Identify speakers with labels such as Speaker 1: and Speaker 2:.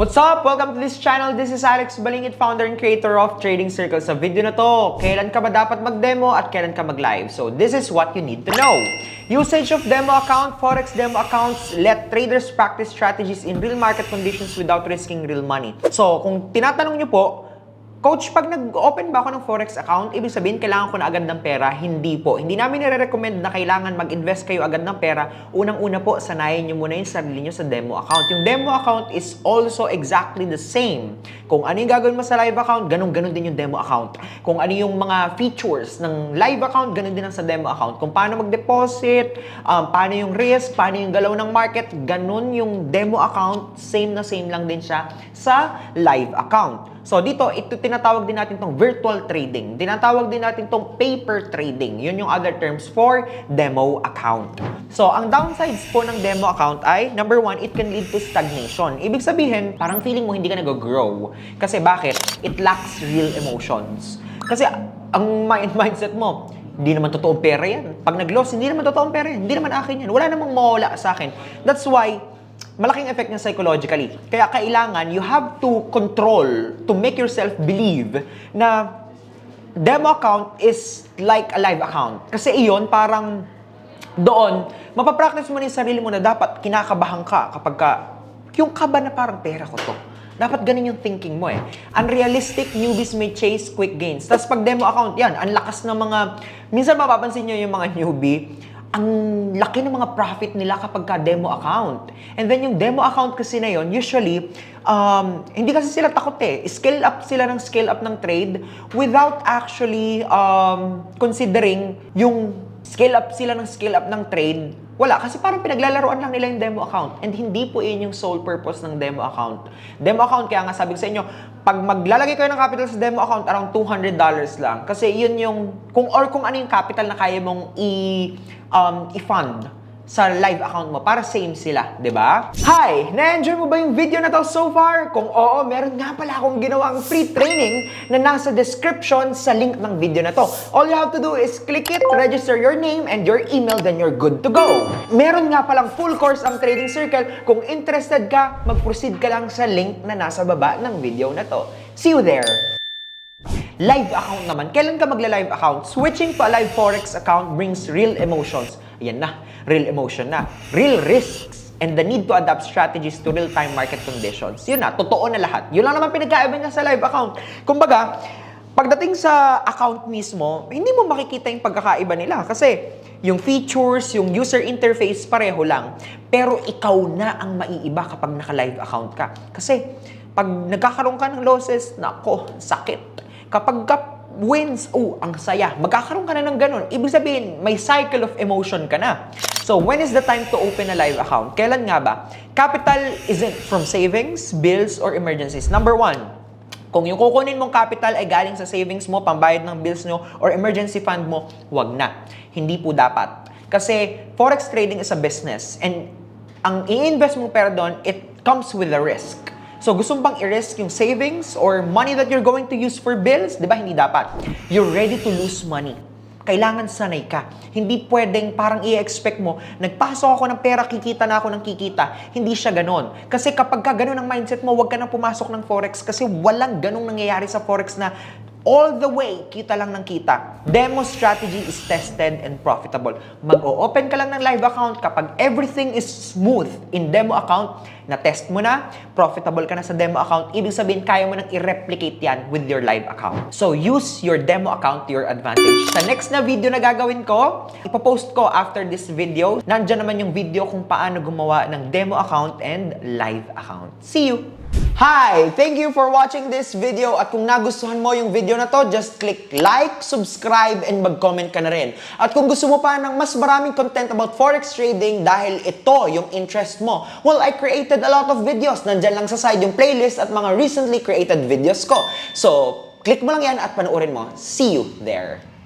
Speaker 1: What's up? Welcome to this channel. This is Alex Balingit, founder and creator of Trading Circle. Sa video na to, kailan ka ba dapat mag-demo at kailan ka mag-live? So this is what you need to know. Usage of demo account, forex demo accounts, let traders practice strategies in real market conditions without risking real money. So kung tinatanong nyo po, Coach, pag nag-open ba ako ng Forex account, ibig sabihin kailangan ko na agad ng pera? Hindi po. Hindi namin nire-recommend na kailangan mag-invest kayo agad ng pera. Unang-una po, sanayin nyo muna yung sarili nyo sa demo account. Yung demo account is also exactly the same. Kung ano yung gagawin mo sa live account, ganun-ganun din yung demo account. Kung ano yung mga features ng live account, ganun din ang sa demo account. Kung paano mag-deposit, um, paano yung risk, paano yung galaw ng market, ganun yung demo account, same na same lang din siya sa live account. So dito, ito tinatawag din natin tong virtual trading. Tinatawag din natin tong paper trading. Yun yung other terms for demo account. So ang downsides po ng demo account ay, number one, it can lead to stagnation. Ibig sabihin, parang feeling mo hindi ka nag-grow. Kasi bakit? It lacks real emotions. Kasi ang mind mindset mo, hindi naman totoong pera yan. Pag nag-loss, hindi naman totoong pera yan. Hindi naman akin yan. Wala namang mawala sa akin. That's why, malaking effect niya psychologically. Kaya kailangan, you have to control to make yourself believe na demo account is like a live account. Kasi iyon, parang doon, mapapractice mo na yung sarili mo na dapat kinakabahan ka kapag ka, yung kaba na parang pera ko to. Dapat ganun yung thinking mo eh. Unrealistic newbies may chase quick gains. Tapos pag demo account, yan, ang lakas ng mga, minsan mapapansin nyo yung mga newbie, ang laki ng mga profit nila kapag ka demo account. And then yung demo account kasi na yon usually, um, hindi kasi sila takot eh. Scale up sila ng scale up ng trade without actually um, considering yung scale up sila ng scale up ng trade. Wala, kasi parang pinaglalaroan lang nila yung demo account. And hindi po yun yung sole purpose ng demo account. Demo account, kaya nga sabi ko sa inyo, pag maglalagay kayo ng capital sa demo account, around $200 lang. Kasi yun yung, kung or kung ano yung capital na kaya mong i, um, i-fund sa live account mo para same sila, 'di ba? Hi, na-enjoy mo ba yung video na to so far? Kung oo, meron nga pala akong ginawang free training na nasa description sa link ng video na to. All you have to do is click it, register your name and your email, then you're good to go. Meron nga palang full course ang Trading Circle. Kung interested ka, mag-proceed ka lang sa link na nasa baba ng video na to. See you there! Live account naman. Kailan ka magla-live account? Switching to a live forex account brings real emotions. Ayan na, real emotion na. Real risks and the need to adapt strategies to real-time market conditions. Yun na, totoo na lahat. Yun lang naman pinagkaiba niya sa live account. Kumbaga, pagdating sa account mismo, hindi mo makikita yung pagkakaiba nila. Kasi yung features, yung user interface, pareho lang. Pero ikaw na ang maiiba kapag naka-live account ka. Kasi pag nagkakaroon ka ng losses, nako, sakit. Kapag ka wins, oh, ang saya. Magkakaroon ka na ng ganun. Ibig sabihin, may cycle of emotion ka na. So, when is the time to open a live account? Kailan nga ba? Capital isn't from savings, bills, or emergencies. Number one, kung yung kukunin mong capital ay galing sa savings mo, pambayad ng bills nyo, or emergency fund mo, wag na. Hindi po dapat. Kasi forex trading is a business. And ang i-invest mong pera doon, it comes with a risk. So gusto mo bang i-risk yung savings or money that you're going to use for bills? Di ba? Hindi dapat. You're ready to lose money. Kailangan sanay ka. Hindi pwedeng parang i-expect mo, nagpasok ako ng pera, kikita na ako ng kikita. Hindi siya ganon. Kasi kapag ka ganon ang mindset mo, huwag ka nang pumasok ng forex kasi walang ganong nangyayari sa forex na all the way, kita lang ng kita. Demo strategy is tested and profitable. Mag-o-open ka lang ng live account kapag everything is smooth in demo account, na-test mo na, profitable ka na sa demo account, ibig sabihin kaya mo nang i-replicate yan with your live account. So use your demo account to your advantage. Sa next na video na gagawin ko, ipopost ko after this video, nandyan naman yung video kung paano gumawa ng demo account and live account. See you! Hi! Thank you for watching this video at kung nagustuhan mo yung video na to, just click like, subscribe, and mag-comment ka na rin. At kung gusto mo pa ng mas maraming content about forex trading dahil ito yung interest mo, well, I created a lot of videos. Nandyan lang sa side yung playlist at mga recently created videos ko. So, click mo lang yan at panoorin mo. See you there!